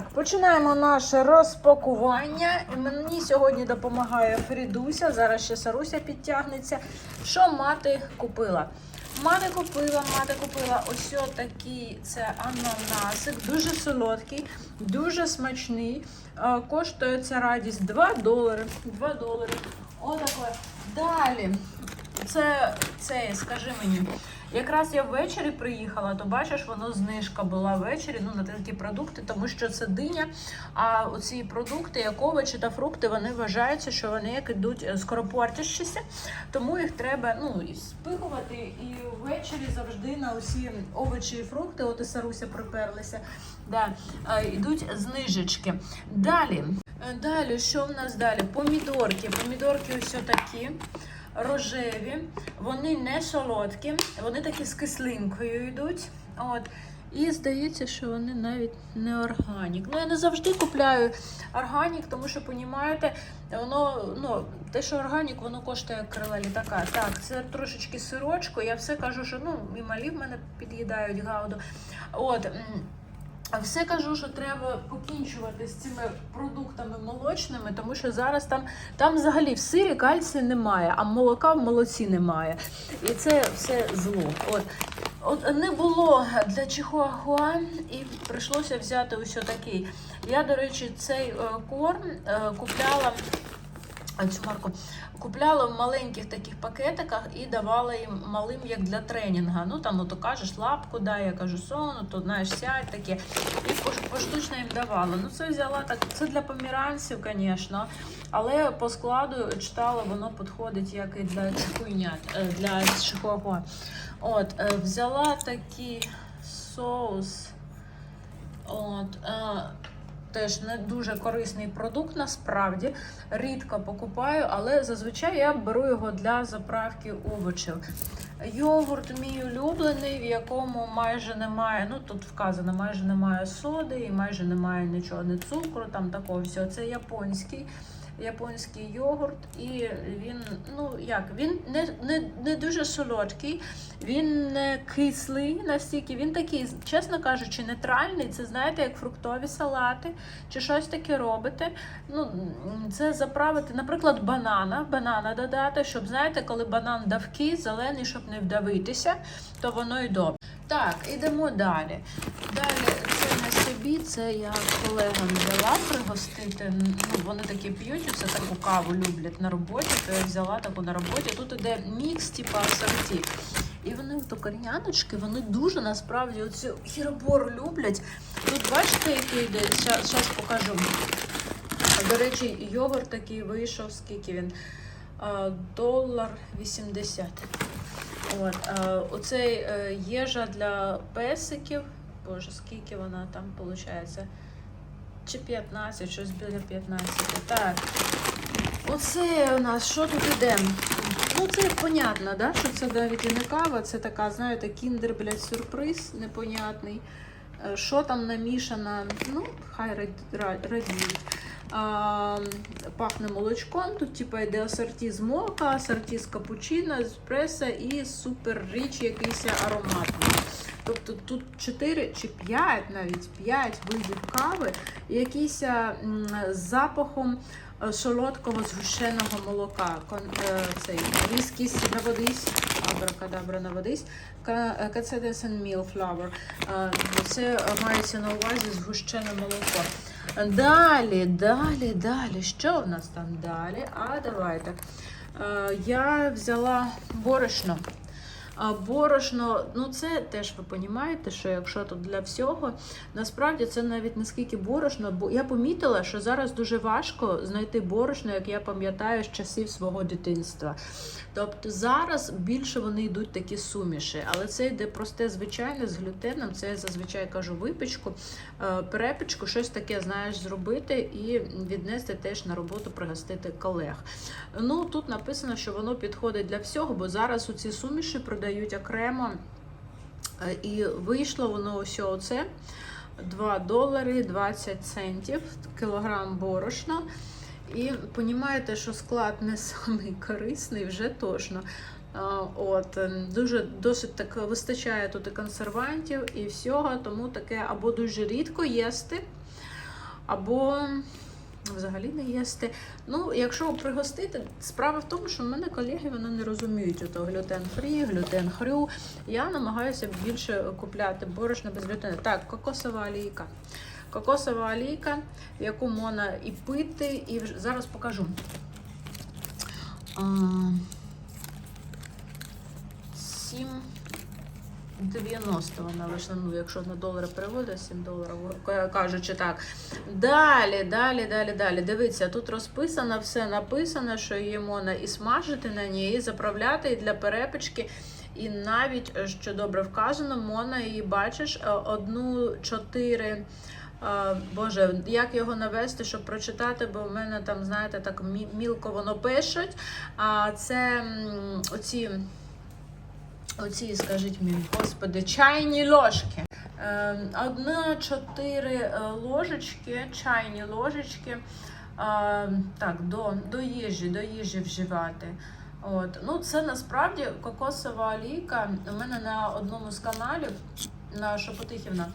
Так, починаємо наше розпакування. Мені сьогодні допомагає Фрідуся. Зараз ще Саруся підтягнеться. Що мати купила? Мати купила, мати купила ось такий це ананасик, дуже солодкий, дуже смачний. Е, Коштує ця радість 2 долари. 2 долари. Отаке. Далі. Це, це, скажи мені. Якраз я ввечері приїхала, то бачиш, воно знижка була ввечері ну, на такі продукти, тому що це диня. А оці продукти, як овочі та фрукти, вони вважаються, що вони як ідуть е, скоропортящіся, тому їх треба ну, і спихувати. І ввечері завжди на усі овочі і фрукти, от і Саруся приперлися, да, е, йдуть знижечки. Далі. Е, Далі, що в нас далі? Помідорки. Помідорки ось такі рожеві, вони не солодкі, вони такі з кислинкою йдуть. От. І здається, що вони навіть не органік. Ну, я не завжди купляю органік, тому що, понімаєте, воно, ну, те, що органік, воно коштує крила літака. Так, це трошечки сирочку. Я все кажу, що ну, і малі в мене під'їдають гауду. От. Все кажу, що треба покінчувати з цими продуктами молочними, тому що зараз там, там взагалі в сирі кальцію немає, а молока в молоці немає. І це все зло. От. От не було для чихуахуа і прийшлося взяти ось такий. Я, до речі, цей е, корм е, купляла. Цю марку купляла в маленьких таких пакетиках і давала їм малим як для тренінга. Ну там ото кажеш лапку дай, я кажу сону, то знаєш сядь таке. І поштучно їм давала. Ну це взяла так. Це для поміранців, звісно. Але по складу читала, воно підходить як і для чихуйнят, е, для чихуахуа. От, е, взяла такий соус. От, е, теж не дуже корисний продукт, насправді. Рідко покупаю, але зазвичай я беру його для заправки овочів. Йогурт мій улюблений, в якому майже немає, ну тут вказано, майже немає соди і майже немає нічого, не цукру, там такого всього. Це японський. Японський йогурт, і він, ну як, він не, не, не дуже солодкий, він не кислий настільки, він такий, чесно кажучи, нейтральний. Це знаєте, як фруктові салати чи щось таке робите. Ну, це заправити, наприклад, банана, банана додати, щоб знаєте, коли банан давкий, зелений, щоб не вдавитися, то воно й добре. Так, ідемо далі. Далі це собі, це я колегам взяла пригостити. Ну, вони такі п'ють, це таку каву люблять на роботі, то я взяла таку на роботі. Тут іде мікс, типу асорті. І вони то корняночки, вони дуже насправді оцю хіробору люблять. Тут бачите, який йде? Зараз покажу. До речі, йогурт такий вийшов, скільки він? Долар 80. От, оцей е, їжа для песиків. Боже, скільки вона там виходить? Чи 15, щось біля 15. Так. Оце у нас що тут іде? Ну, це понятно, да? що це навіть і не кава, це така, знаєте, кіндер, блядь, сюрприз непонятний. Е, Що там намішано, ну, хай рад- радіють. Пахне молочком. Тут типу, йде асорті з мока, асорті з капучино, з еспресо і супер річ якийсь ароматний. Тобто тут 4 чи 5, навіть 5 видів кави, якийсь з запахом е, солодкого згущеного молока. Е, Цей віскіс наводись, абракадабра наводись, Кацедесен Flour. Е, Це е, мається на увазі згущене молоко. Далі, далі, далі. Що в нас там далі? А давайте. Е, Я взяла борошно. Борошно, ну це теж ви розумієте, що якщо тут для всього, насправді це навіть не скільки борошно, бо я помітила, що зараз дуже важко знайти борошно, як я пам'ятаю, з часів свого дитинства. Тобто зараз більше вони йдуть такі суміші, але це йде просте звичайне з глютеном. Це я зазвичай кажу випічку, е, перепічку, щось таке знаєш зробити і віднести теж на роботу, пригостити колег. Ну тут написано, що воно підходить для всього, бо зараз у ці суміші продають окремо. Е, І вийшло воно ось оце 2 долари 20 центів кілограм борошна. І розумієте, що склад не самий корисний, вже точно. От, е, дуже досить так вистачає тут і консервантів і всього, тому таке або дуже рідко їсти, або взагалі не їсти. Ну, якщо пригостити, справа в тому, що в мене колеги вони не розуміють ото глютен фрі, глютен хрю. Я намагаюся більше купляти борошно без глютену. Так, кокосова олійка кокосова олійка, яку можна і пити, і зараз покажу. Сім. 90 вона вийшла, ну, якщо на долари переводить, 7 доларів, кажучи так. Далі, далі, далі, далі. Дивіться, тут розписано, все написано, що її можна і смажити на ній, і заправляти, і для перепічки. І навіть, е, що добре вказано, можна її бачиш, е, одну 4 Боже, як його навести, щоб прочитати, бо в мене там, знаєте, так мілко воно пишуть. А це оці, оці, скажіть мені, господи, чайні ложки. Е, Одна чотири е, ложечки, чайні ложечки. Так, до, до їжі, до їжі вживати. От. Ну, це насправді кокосова олійка. У мене на одному з каналів на Шепотихівна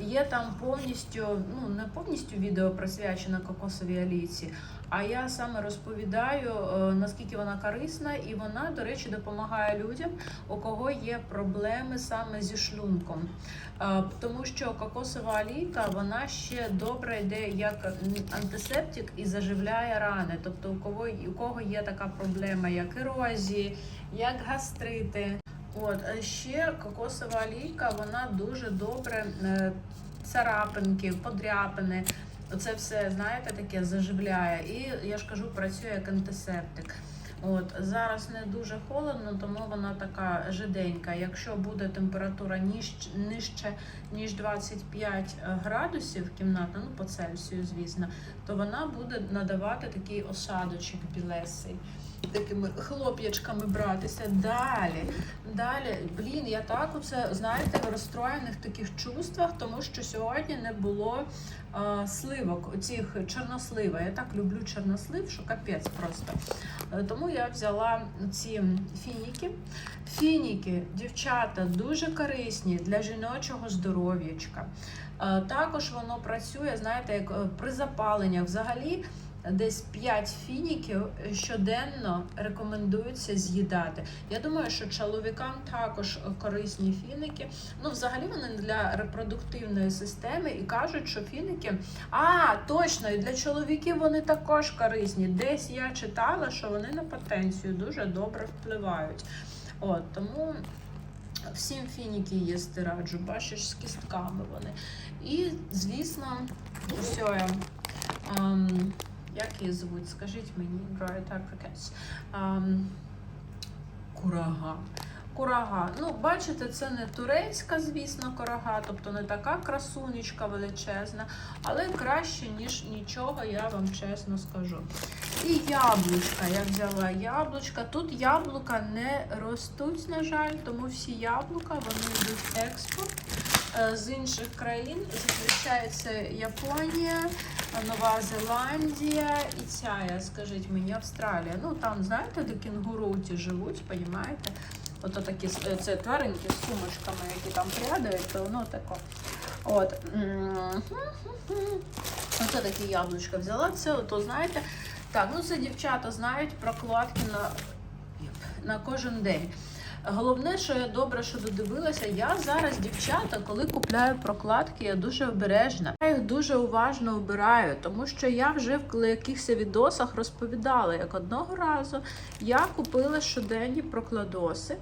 є там повністю, ну не повністю відео присвячене кокосовій олійці, а я саме розповідаю, е, наскільки вона корисна, і вона, до речі, допомагає людям, у кого є проблеми саме зі шлунком. Е, Тому що кокосова олійка вона ще добре йде як антисептик і заживляє рани. Тобто, у кого у кого є така проблема, як ерозії, як гастрити. От ще кокосова олійка, вона дуже добре е, царапинки, подряпини. Оце все, знаєте, таке заживляє. І я ж кажу, працює як антисептик. От зараз не дуже холодно, тому вона така жиденька. Якщо буде температура ніж, нижче ніж 25 градусів кімната, ну по Цельсію, звісно, то вона буде надавати такий осадочок білесий. Такими хлоп'ячками братися. Далі. Далі, блін, я так оце, знаєте, в розстроєних таких чувствах, тому що сьогодні не було е, сливок, оцих чорнослива. Я так люблю чорнослив, що капець просто. Е, Тому я взяла ці фініки. Фініки, дівчата, дуже корисні для жіночого здоров'ячка. Е, Також воно працює, знаєте, як при запаленнях. Взагалі, десь 5 фініків щоденно рекомендується з'їдати. Я думаю, що чоловікам також корисні фіники. Ну, взагалі вони для репродуктивної системи і кажуть, що фіники. А, точно, і для чоловіків вони також корисні. Десь я читала, що вони на потенцію дуже добре впливають. От тому. Всім фініки їсти раджу, бачиш, з кістками вони. І, звісно, все. Як її звуть? Скажіть мені, Bright Africans. Ем, курага. Курага. Ну, бачите, це не турецька, звісно, курага, тобто не така красунечка величезна, але краще, ніж нічого, я вам чесно скажу. І яблучка. Я взяла яблучка. Тут яблука не ростуть, на жаль, тому всі яблука вони йдуть в експорт з інших країн. Зустрічається Японія, Нова Зеландія і ця, скажіть мені, Австралія. Ну там, знаєте, де кінгуру живуть, розумієте? Ото такі е, це тваринки з сумочками, які там прядають, то воно тако. От. Оце такі яблучка взяла. Це, ото, знаєте, так, ну це дівчата знають прокладки на, на кожен день. Головне, що я добре, що додивилася, я зараз, дівчата, коли купляю прокладки, я дуже обережна. Я їх дуже уважно обираю, тому що я вже в якихось відосах розповідала, як одного разу я купила щоденні прокладоси.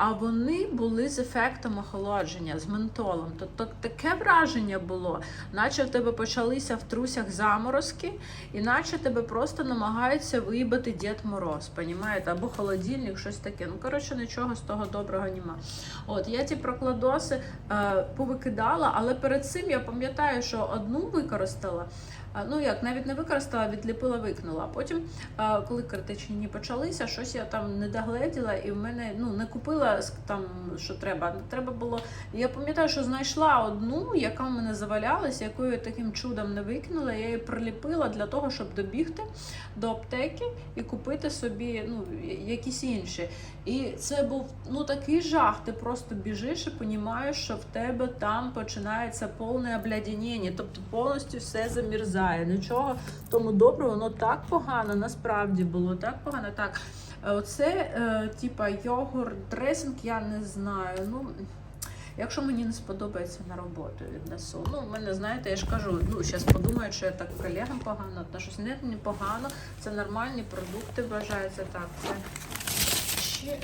А вони були з ефектом охолодження, з ментолом. Тобто таке враження було, наче в тебе почалися в трусях заморозки, і наче тебе просто намагаються виїбати Дід Мороз, понімаєте? Або холодильник, щось таке. Ну, коротше, нічого з того доброго нема. От я ті прокладоси е, повикидала, але перед цим я пам'ятаю, що одну використала. Ну як, навіть не використала, відліпила, викинула. Потім, коли критичні почалися, щось я там не догледіла, і в мене ну не купила там, що треба. Треба було. Я пам'ятаю, що знайшла одну, яка в мене завалялася, яку я таким чудом не викинула. Я її приліпила для того, щоб добігти до аптеки і купити собі ну, якісь інші. І це був ну такий жах. Ти просто біжиш і розумієш, що в тебе там починається повне обляденіння, тобто повністю все замерзає. Нічого тому доброго, воно так погано насправді було, так погано. Так, е, оце е, типа йогурт, дресинг, я не знаю. Ну, Якщо мені не сподобається на роботу, віднесу. Ну, в мене, знаєте, я ж кажу, ну, зараз подумають, що я так колегам погано отношусь. Не, не погано, це нормальні продукти вважаються. Так, це ще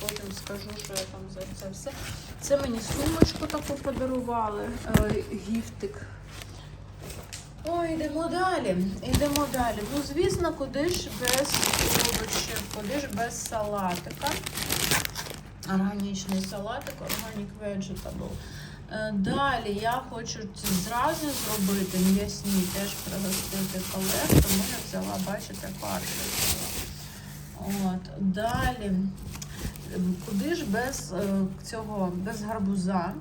потім скажу, що я там за це все. Це мені сумочку таку подарували, е, гіфтик. Ой, йдемо далі. Йдемо далі. Ну, звісно, куди ж без овочів, куди ж без салатика. Органічний салатик, Organic Vegetable. Е, Далі я хочу зразу зробити м'ясні, теж пригостити колег, тому я взяла, бачите, карточку. От. Далі, куди ж без е, цього, без гарбуза?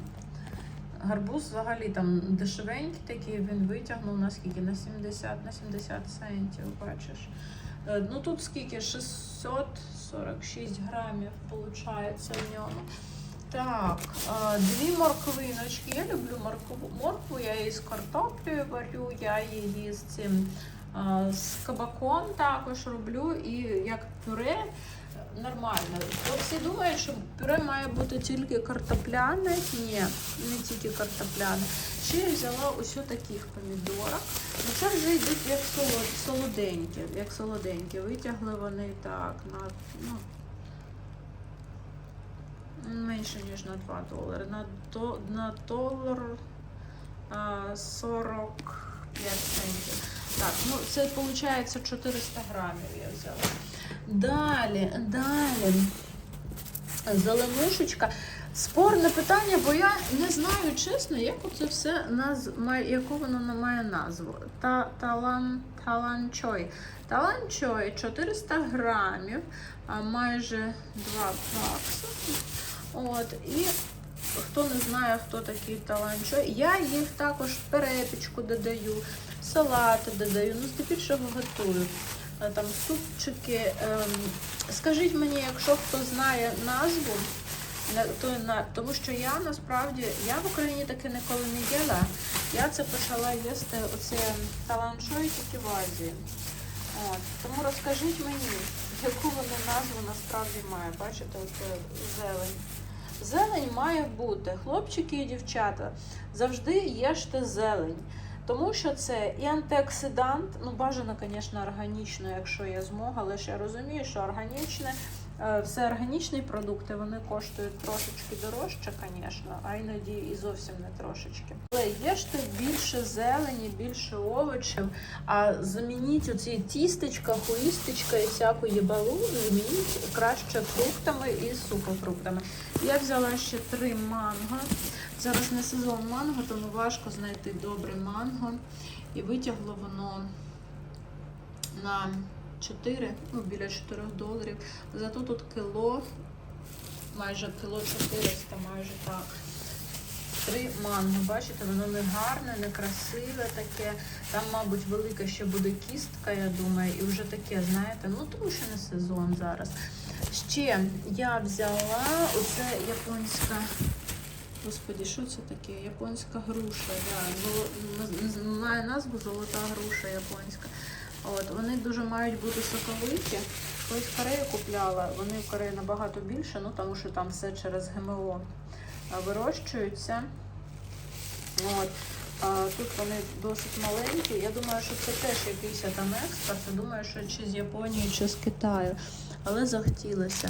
Гарбуз взагалі там дешевенький такий, він витягнув на скільки? На 70, на 70 центів, бачиш. Е, Ну тут скільки? 646 грамів виходить в ньому. Так, е, дві морквиночки. Я люблю моркву. Моркву, я її з картоплею варю, я її з цим е, з кабаком також роблю і як пюре нормально. Бо всі думають, що пюре має бути тільки картопляне. Ні, не тільки картопляне. Ще я взяла ось таких помідорок. Ну це вже йдуть як солод- солоденькі, як солоденькі. Витягли вони так на ну, менше, ніж на 2 долари. На, до, на долар а, 45 центів. Так, ну це виходить 400 грамів я взяла. Далі, далі. Зеленушечка. Спорне питання, бо я не знаю чесно, як це все наз... яку воно має назву. Та, талан, таланчой. Таланчой 400 грамів, майже 2 бакси. От, і хто не знає, хто такий таланчой, я їх також в перепічку додаю, салати додаю, ну здебільшого готую. Е, Там супчики. Ем, скажіть мені, якщо хто знає назву, то на тому що я насправді я в Україні таке ніколи не їла. Я це почала їсти оце таланчой тільки в Азії. От. Тому розкажіть мені, яку воно назву насправді має. Бачите, оце зелень. Зелень має бути, хлопчики і дівчата, завжди їжте зелень. Тому що це і антиоксидант, ну бажано, звісно, органічно, якщо є змога, але ж я розумію, що органічне, все органічні продукти, вони коштують трошечки дорожче, звісно, а іноді і зовсім не трошечки. Але їжте більше зелені, більше овочів, а замініть оці тістечка, хуїстечка і всяку їбалу, замініть краще фруктами і сухофруктами. Я взяла ще три манго. Зараз не сезон манго, тому важко знайти добре манго. І витягло воно на 4, ну біля 4 доларів. Зато тут кіло, майже кіло 400, майже так. Три манго, бачите, воно не гарне, не красиве таке. Там, мабуть, велика ще буде кістка, я думаю, і вже таке, знаєте, ну тому що не сезон зараз. Ще я взяла оце японська. Господи, що це таке? Японська груша. Да. Золо... наз- Має назву золота груша японська. От, вони дуже мають бути соковиті. Колись в Кореї купляла, вони в Кореї набагато більше, ну тому що там все через ГМО а, вирощуються. От. Тут вони досить маленькі. Я думаю, що це теж якийсь там експорт. Я думаю, що чи з Японії, чи з Китаю. Але захотілося.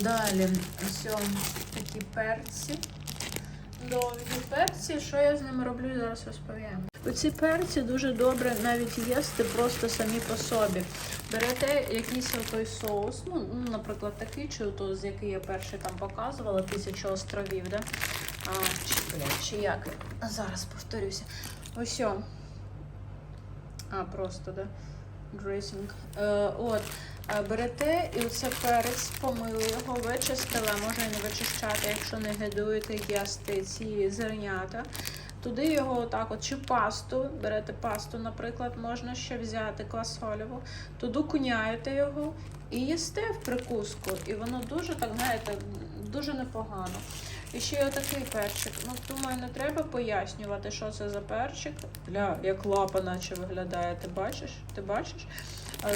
Далі, ось такі перці. Довгі перці. Що я з ними роблю, зараз розповім. Оці перці дуже добре навіть їсти просто самі по собі. Берете якийсь той соус, ну, наприклад, такий, чи то, з який я перший там показувала, тисяча островів, да? а, чи, блядь, чи як? Зараз повторюся. Ось. о. А, просто, да? Дресінг. Е, от. Берете і оце перець, помили його, вичистили, а може і не вичищати, якщо не гидуєте їсти ці зернята. Туди його отак от, чи пасту, берете пасту, наприклад, можна ще взяти квасолеву, туди куняєте його і їсте в прикуску. І воно дуже, так знаєте, дуже непогано. І ще є отакий перчик. Ну, думаю, не треба пояснювати, що це за перчик. Бля, як лапа наче виглядає, ти бачиш? Ти бачиш?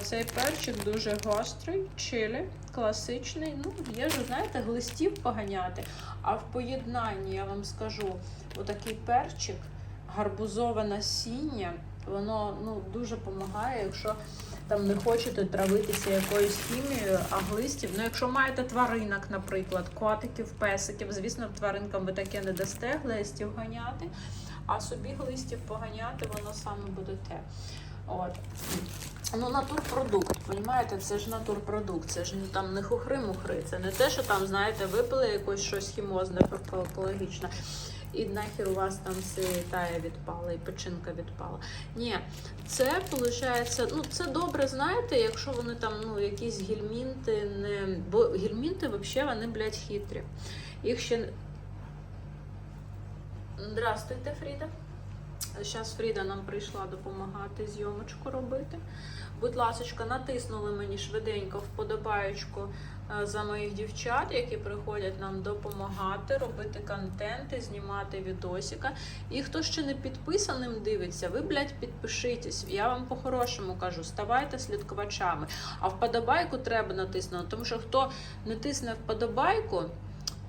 Цей перчик дуже гострий, чилі, класичний. Ну, є ж, знаєте, глистів поганяти. А в поєднанні я вам скажу, отакий перчик, гарбузове насіння, воно ну, дуже допомагає, якщо там не хочете травитися якоюсь хімією, а глистів. Ну, якщо маєте тваринок, наприклад, котиків, песиків, звісно, тваринкам ви таке не дасте глистів ганяти, а собі глистів поганяти, воно саме буде те. От. Ну, натурпродукт, розумієте, це ж натурпродукт, це ж там не хухри-мухри, це не те, що там, знаєте, випили якось щось хімозне, екологічне, і нахер у вас там все тая відпала, і печінка відпала. Ні, це виходить, ну це добре, знаєте, якщо вони там ну, якісь гельмінти не. Бо гельмінти взагалі вони, блядь, хитрі. Їх ще. Здравствуйте, Фріда. Зараз Фріда нам прийшла допомагати зйомочку робити. Будь ласка, натиснули мені швиденько вподобаєчку е, за моїх дівчат, які приходять нам допомагати, робити контенти, знімати відосика. І хто ще не підписаним дивиться, ви, блядь, підпишитесь. Я вам по-хорошому кажу, ставайте слідкувачами. А вподобайку треба натиснути, тому що хто не тисне вподобайку,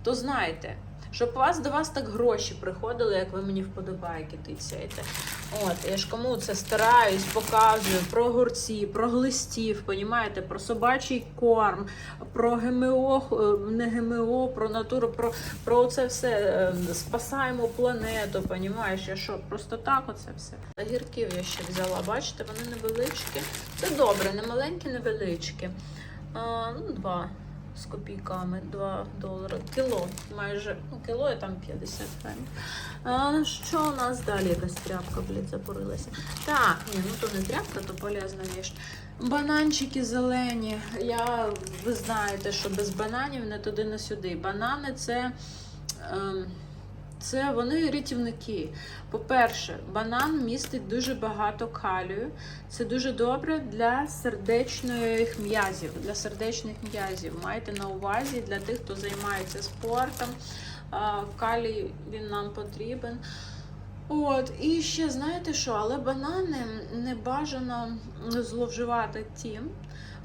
то знайте. Щоб вас до вас так гроші приходили, як ви мені вподобайки тицяєте. От, я ж кому це стараюсь, показую про огурці, про глистів, понімаєте, про собачий корм, про ГМО, е, не ГМО, про натуру, про, про це все. е, Спасаємо планету, понімаєш, я що, просто так оце все. Огірків я ще взяла, бачите, вони невеличкі. Це добре, не маленькі, невеличкі. А, ну, два з копійками 2 долари. Кіло майже. Ну, кіло і там 50 грамів. А, що у нас далі? Якась тряпка, блядь, запорилася. Так, ні, ну то не тряпка, то полезна віч. Бананчики зелені. Я, ви знаєте, що без бананів не туди, не сюди. Банани це. Ем, це вони рятівники. По-перше, банан містить дуже багато калію. Це дуже добре для сердечних м'язів. Для сердечних м'язів. Майте на увазі для тих, хто займається спортом. Калій він нам потрібен. От, і ще знаєте що, але банани не бажано зловживати тим,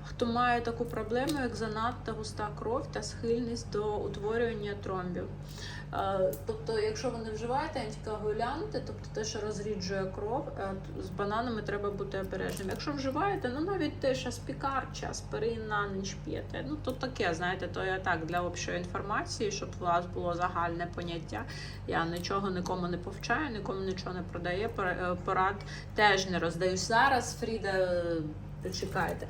хто має таку проблему, як занадто густа кров та схильність до утворювання тромбів. Е, Тобто, якщо ви не вживаєте антикоагулянти, тобто те, що розріджує кров, е, з бананами треба бути обережним. Якщо вживаєте, ну навіть те, що спікар чи аспирин на ніч п'єте, ну то таке, знаєте, то я так для общої інформації, щоб у вас було загальне поняття. Я нічого нікому не повчаю, нікому нічого не продаю, пор- е, порад теж не роздаю. Зараз Фріда. Чекайте,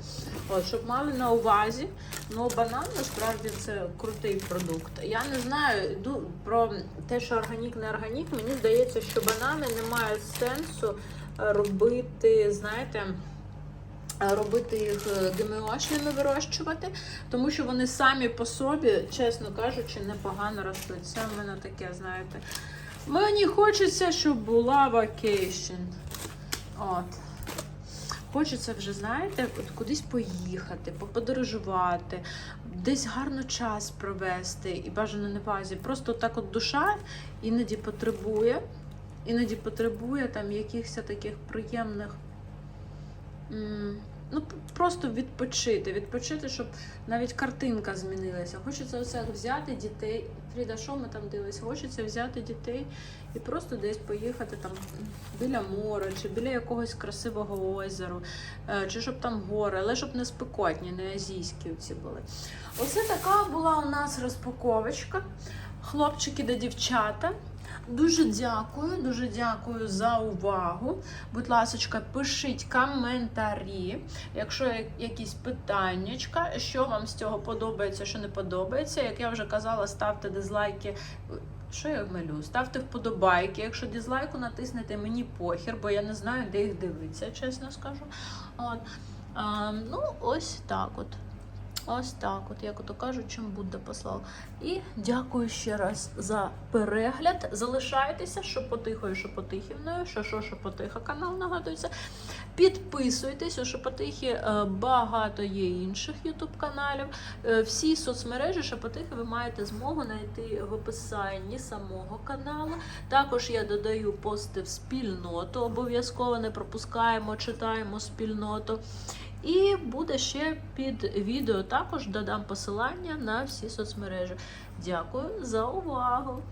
от щоб мали на увазі, ну банан насправді це крутий продукт. Я не знаю про те, що органік не органік. Мені здається, що банани не мають сенсу е, робити, знаєте. е, Робити їх е, вирощувати, тому що вони самі по собі, чесно кажучи, непогано ростуть. Це в мене таке, знаєте. Мені хочеться, щоб була вакейшн. От. Хочеться вже, знаєте, от кудись поїхати, поподорожувати, десь гарно час провести і бажано не базі. Просто так от душа іноді потребує, іноді потребує там якихось таких приємних. Ну, просто відпочити, відпочити, щоб навіть картинка змінилася. Хочеться оце взяти дітей. Фріда, що ми там дивилися? Хочеться взяти дітей і просто десь поїхати там біля моря, чи біля якогось красивого озеру, е, чи щоб там гори, але щоб не спекотні, не азійські ці були. Оце така була у нас розпаковочка. Хлопчики та дівчата. Дуже дякую, дуже дякую за увагу. Будь ласка, пишіть коментарі, якщо є якісь питання, що вам з цього подобається, що не подобається. Як я вже казала, ставте дизлайки. Що я малю? Ставте вподобайки. Якщо дизлайку натиснете, мені похер, бо я не знаю, де їх дивитися, чесно скажу. От. А, ну, ось так от. Ось так, от, як ото кажуть, чим Будда послав. І дякую ще раз за перегляд. Залишайтеся, що потихою, що потихівною, що що, що потиха канал нагадується. Підписуйтесь, у Шепотихі е, багато є інших ютуб каналів. Е, Всі соцмережі Шепотихи ви маєте змогу знайти в описанні самого каналу. Також я додаю пости в спільноту. Обов'язково не пропускаємо, читаємо спільноту. І буде ще під відео також додам посилання на всі соцмережі. Дякую за увагу!